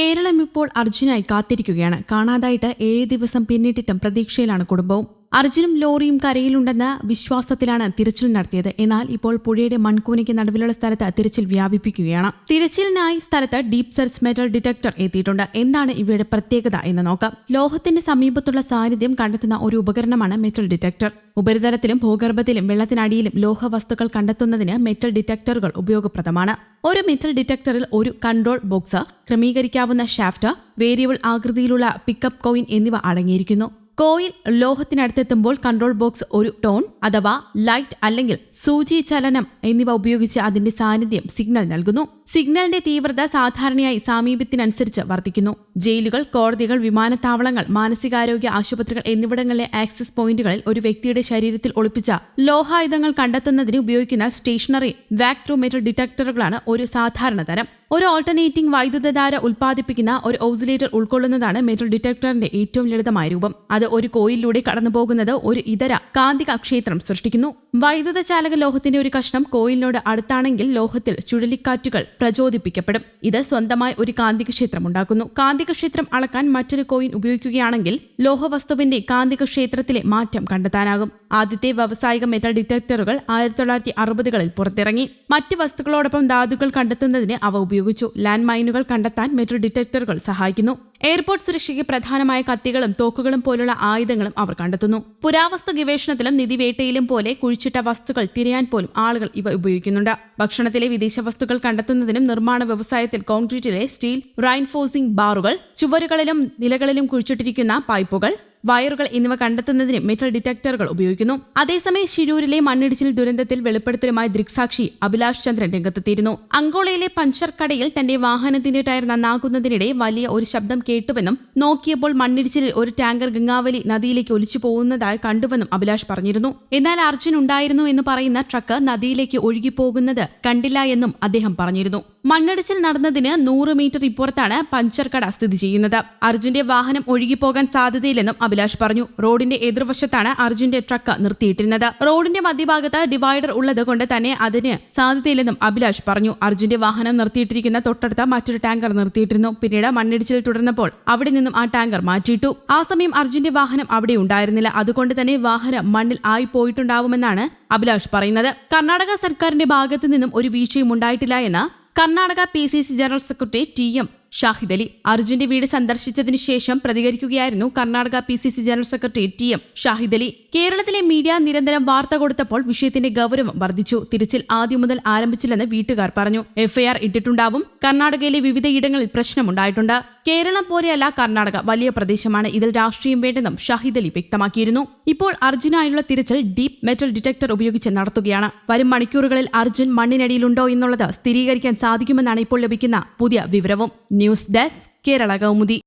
കേരളം ഇപ്പോൾ അർജുനായി കാത്തിരിക്കുകയാണ്. കാണാതായിട്ട് ഏഴ് ദിവസം പിന്നിട്ടിട്ടും പ്രതീക്ഷയിലാണ് കുടുംബവും. അർജുനും ലോറിയും കരയിലുണ്ടെന്ന വിശ്വാസത്തിലാണ് തിരച്ചിൽ നടത്തിയത്. എന്നാൽ ഇപ്പോൾ പുഴയുടെ മൺകൂനയ്ക്ക് നടുവിലുള്ള സ്ഥലത്ത് തിരച്ചിൽ വ്യാപിപ്പിക്കുകയാണ്. തിരച്ചിലിനായി സ്ഥലത്ത് ഡീപ് സെർച്ച് മെറ്റൽ ഡിറ്റക്ടർ എത്തിയിട്ടുണ്ട്. എന്താണ് ഇവയുടെ പ്രത്യേകത എന്ന് നോക്കാം. ലോഹത്തിന്റെ സമീപത്തുള്ള സാന്നിധ്യം കണ്ടെത്തുന്ന ഒരു ഉപകരണമാണ് മെറ്റൽ ഡിറ്റക്ടർ. ഉപരിതലത്തിലും ഭൂഗർഭത്തിലും വെള്ളത്തിനടിയിലും ലോഹവസ്തുക്കൾ കണ്ടെത്തുന്നതിന് മെറ്റൽ ഡിറ്റക്ടറുകൾ ഉപയോഗപ്രദമാണ്. ഒരു മെറ്റൽ ഡിറ്റക്ടറിൽ ഒരു കൺട്രോൾ ബോക്സ് ക്രമീകരിക്കാവുന്ന ഷാഫ്റ്റ് വേരിയബിൾ ആകൃതിയിലുള്ള പിക്കപ്പ് കോയിൻ എന്നിവ അടങ്ങിയിരിക്കുന്നു. കോയിൽ ലോഹത്തിനടുത്തെത്തുമ്പോൾ കൺട്രോൾ ബോക്സ് ഒരു ടോൺ അഥവാ ലൈറ്റ് അല്ലെങ്കിൽ സൂചി ചലനം എന്നിവ ഉപയോഗിച്ച് അതിന്റെ സാന്നിധ്യം സിഗ്നൽ നൽകുന്നു. സിഗ്നലിന്റെ തീവ്രത സാധാരണയായി സാമീപ്യത്തിനനുസരിച്ച് വർദ്ധിക്കുന്നു. ജയിലുകൾ കോടതികൾ വിമാനത്താവളങ്ങൾ മാനസികാരോഗ്യ ആശുപത്രികൾ എന്നിവിടങ്ങളിലെ ആക്സസ് പോയിന്റുകളിൽ ഒരു വ്യക്തിയുടെ ശരീരത്തിൽ ഒളിപ്പിച്ച ലോഹായുധങ്ങൾ കണ്ടെത്തുന്നതിന് ഉപയോഗിക്കുന്ന സ്റ്റേഷനറി വാക്ട്രോമീറ്റർ ഡിറ്റക്ടറുകളാണ് ഒരു സാധാരണ തരം. ഒരു ഓൾട്ടർനേറ്റിംഗ് വൈദ്യുതധാര ഉൽപ്പാദിപ്പിക്കുന്ന ഒരു ഓസിലേറ്റർ ഉൾക്കൊള്ളുന്നതാണ് മെറ്റൽ ഡിറ്റക്ടറിന്റെ ഏറ്റവും ലളിതമായ രൂപം. അത് ഒരു കോയിലൂടെ കടന്നുപോകുന്നത് ഒരു ഇതര കാന്തിക ക്ഷേത്രം സൃഷ്ടിക്കുന്നു. വൈദ്യുത ചാലക ലോഹത്തിന്റെ ഒരു കഷ്ണം കോയിലിനോട് അടുത്താണെങ്കിൽ ലോഹത്തിൽ ചുഴലിക്കാറ്റുകൾ പ്രചോദിപ്പിക്കപ്പെടും. ഇത് സ്വന്തമായി ഒരു കാന്തിക ക്ഷേത്രം ഉണ്ടാക്കുന്നു. കാന്തിക ക്ഷേത്രം അളക്കാൻ മറ്റൊരു കോയിൻ ഉപയോഗിക്കുകയാണെങ്കിൽ ലോഹവസ്തുവിന്റെ കാന്തികക്ഷേത്രത്തിലെ മാറ്റം കണ്ടെത്താനാകും. ആദ്യത്തെ വ്യാവസായിക മെറ്റൽ ഡിറ്റക്ടറുകൾ ആയിരത്തി തൊള്ളായിരത്തി അറുപതുകളിൽ പുറത്തിറങ്ങി. മറ്റ് വസ്തുക്കളോടൊപ്പം ധാതുക്കൾ കണ്ടെത്തുന്നതിന് അവ ഉപയോഗിച്ചു. ലാൻഡ് മൈനുകൾ കണ്ടെത്താൻ മെറ്റൽ ഡിറ്റക്ടറുകൾ സഹായിക്കുന്നു. എയർപോർട്ട് സുരക്ഷയ്ക്ക് പ്രധാനമായ കത്തികളും തോക്കുകളും പോലുള്ള ആയുധങ്ങളും അവർ കണ്ടെത്തുന്നു. പുരാവസ്തു ഗവേഷണത്തിലും നിധിവേട്ടയിലും പോലെ കുഴിച്ചിട്ട വസ്തുക്കൾ തിരയാൻ പോലും ആളുകൾ ഇവ ഉപയോഗിക്കുന്നുണ്ട്. ഭക്ഷണത്തിലെ വിദേശ വസ്തുക്കൾ കണ്ടെത്തുന്നതിനും നിർമ്മാണ വ്യവസായത്തിൽ കോൺക്രീറ്റിലെ സ്റ്റീൽ റൈൻഫോഴ്സിംഗ് ബാറുകൾ ചുവരുകളിലും നിലകളിലും കുഴിച്ചിട്ടിരിക്കുന്ന പൈപ്പുകൾ വയറുകൾ എന്നിവ കണ്ടെത്തുന്നതിന് മെറ്റൽ ഡിറ്റക്ടറുകൾ ഉപയോഗിക്കുന്നു. അതേസമയം ഷിരൂരിലെ മണ്ണിടിച്ചിൽ ദുരന്തത്തിൽ വെളിപ്പെടുത്തലുമായി ദൃക്സാക്ഷി അഭിലാഷ് ചന്ദ്രൻ രംഗത്തെത്തിയിരുന്നു. അങ്കോളയിലെ പഞ്ചർ കടയിൽ തന്റെ വാഹനത്തിന്റെ ടയർ നന്നാക്കുന്നതിനിടെ വലിയ ഒരു ശബ്ദം കേട്ടുവെന്നും നോക്കിയപ്പോൾ മണ്ണിടിച്ചിലിൽ ഒരു ടാങ്കർ ഗംഗാവലി നദിയിലേക്ക് ഒലിച്ചു പോകുന്നതായി കണ്ടുവെന്നും അഭിലാഷ് പറഞ്ഞിരുന്നു. എന്നാൽ അർജുൻ ഉണ്ടായിരുന്നു എന്ന് പറയുന്ന ട്രക്ക് നദിയിലേക്ക് ഒഴുകിപ്പോകുന്നത് കണ്ടില്ല എന്നും അദ്ദേഹം പറഞ്ഞിരുന്നു. മണ്ണിടിച്ചിൽ നടന്നതിന് നൂറ് മീറ്റർ ഇപ്പുറത്താണ് പഞ്ചർ കട സ്ഥിതി ചെയ്യുന്നത്. അർജുന്റെ വാഹനം ഒഴുകിപ്പോകാൻ സാധ്യതയില്ലെന്നും അഭിലാഷ് പറഞ്ഞു. റോഡിന്റെ എതിർവശത്താണ് അർജുന്റെ ട്രക്ക് നിർത്തിയിട്ടിരുന്നത്. റോഡിന്റെ മധ്യഭാഗത്ത് ഡിവൈഡർ ഉള്ളത് കൊണ്ട് തന്നെ അതിന് സാധ്യതയില്ലെന്നും അഭിലാഷ് പറഞ്ഞു. അർജുന്റെ വാഹനം നിർത്തിയിട്ടിരിക്കുന്ന തൊട്ടടുത്ത മറ്റൊരു ടാങ്കർ നിർത്തിയിട്ടിരുന്നു. പിന്നീട് മണ്ണിടിച്ചിൽ തുടർന്നപ്പോൾ അവിടെ നിന്നും ആ ടാങ്കർ മാറ്റിയിട്ടു. ആ സമയം അർജുന്റെ വാഹനം അവിടെ ഉണ്ടായിരുന്നില്ല. അതുകൊണ്ട് തന്നെ വാഹനം മണ്ണിൽ ആയി പോയിട്ടുണ്ടാവുമെന്നാണ് അഭിലാഷ് പറയുന്നത്. കർണാടക സർക്കാരിന്റെ ഭാഗത്തു നിന്നും ഒരു വീഴ്ചയും ഉണ്ടായിട്ടില്ല എന്ന് Karnataka P C C general secretary T M Shahid Ali അർജുന്റെ വീട് സന്ദർശിച്ചതിന് ശേഷം പ്രതികരിക്കുകയായിരുന്നു Karnataka P C C general secretary T M Shahid Ali. കേരളത്തിലെ മീഡിയ നിരന്തരം വാർത്ത കൊടുത്തപ്പോൾ വിഷയത്തിന്റെ ഗൗരവം വർദ്ധിച്ചു. തിരച്ചിൽ ആദ്യം മുതൽ ആരംഭിച്ചില്ലെന്ന് വീട്ടുകാർ പറഞ്ഞു. എഫ്ഐആർ ഇട്ടിട്ടുണ്ടാവും. കർണാടകയിലെ വിവിധയിടങ്ങളിൽ പ്രശ്നമുണ്ടായിട്ടുണ്ട്. കേരളം പോലെയല്ല കർണാടക. വലിയ പ്രദേശമാണ് ഇതിൽ രാഷ്ട്രീയം വേണ്ടെന്നും ഷാഹിദ് അലി വ്യക്തമാക്കിയിരുന്നു. ഇപ്പോൾ അർജുനായുള്ള തിരച്ചിൽ ഡീപ് മെറ്റൽ ഡിറ്റക്ടർ ഉപയോഗിച്ച് നടത്തുകയാണ്. വരും മണിക്കൂറുകളിൽ അർജുൻ മണ്ണിനടിയിലുണ്ടോ എന്നുള്ളത് സ്ഥിരീകരിക്കാൻ സാധിക്കുമെന്നാണ് ഇപ്പോൾ ലഭിക്കുന്ന പുതിയ വിവരവും. News desk Kerala Kaumudi.